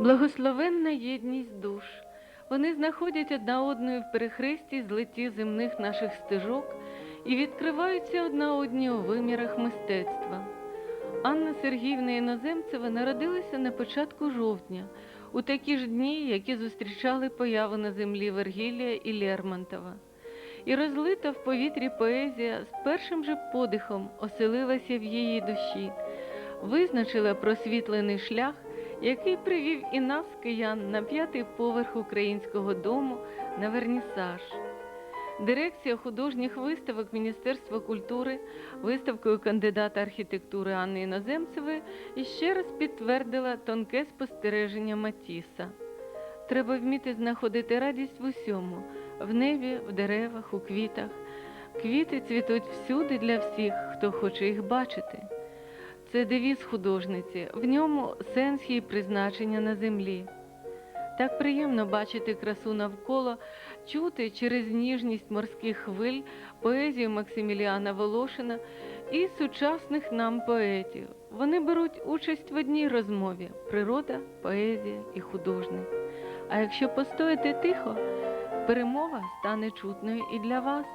Благословенна єдність душ. Вони знаходять одна одною в перехресті злеті земних наших стежок і відкриваються одна одній у вимірах мистецтва. Анна Сергіївна Іноземцева народилася на початку жовтня, у такі ж дні, які зустрічали появу на землі Вергілія і Лермонтова. І розлита в повітрі поезія з першим же подихом оселилася в її душі, визначила просвітлений шлях, який привів і нас, киян, на п'ятий поверх українського дому на вернісаж. Дирекція художніх виставок Міністерства культури виставкою кандидата архітектури Анни Іноземцевої іще раз підтвердила тонке спостереження Матіса. Треба вміти знаходити радість в усьому в небі, в деревах, у квітах. Квіти цвітуть всюди для всіх, хто хоче їх бачити. Це девіз художниці, в ньому сенс її призначення на землі. Так приємно бачити красу навколо, чути через ніжність морських хвиль поезію Максиміліана Волошина і сучасних нам поетів. Вони беруть участь в одній розмові природа, поезія і художник. А якщо постояти тихо, перемога стане чутною і для вас.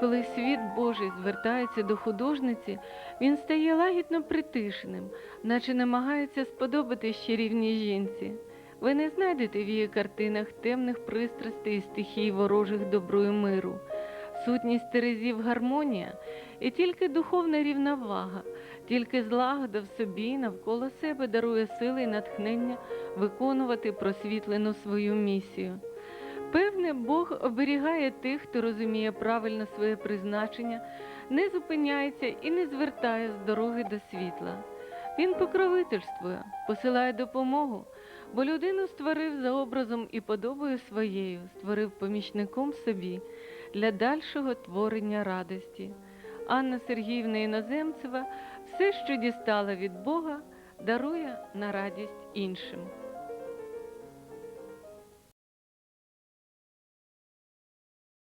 Коли світ Божий звертається до художниці, він стає лагідно притишеним, наче намагається сподобати щирівній жінці. Ви не знайдете в її картинах темних пристрастей і стихій ворожих добру і миру. Сутність терезів гармонія і тільки духовна рівновага, тільки злагода в собі навколо себе дарує сили і натхнення виконувати просвітлену свою місію. Певне, Бог оберігає тих, хто розуміє правильно своє призначення, не зупиняється і не звертає з дороги до світла. Він покровительствує, посилає допомогу, бо людину створив за образом і подобою своєю, створив помічником собі для дальшого творення радості. Анна Сергіївна Іноземцева все, що дістала від Бога, дарує на радість іншим.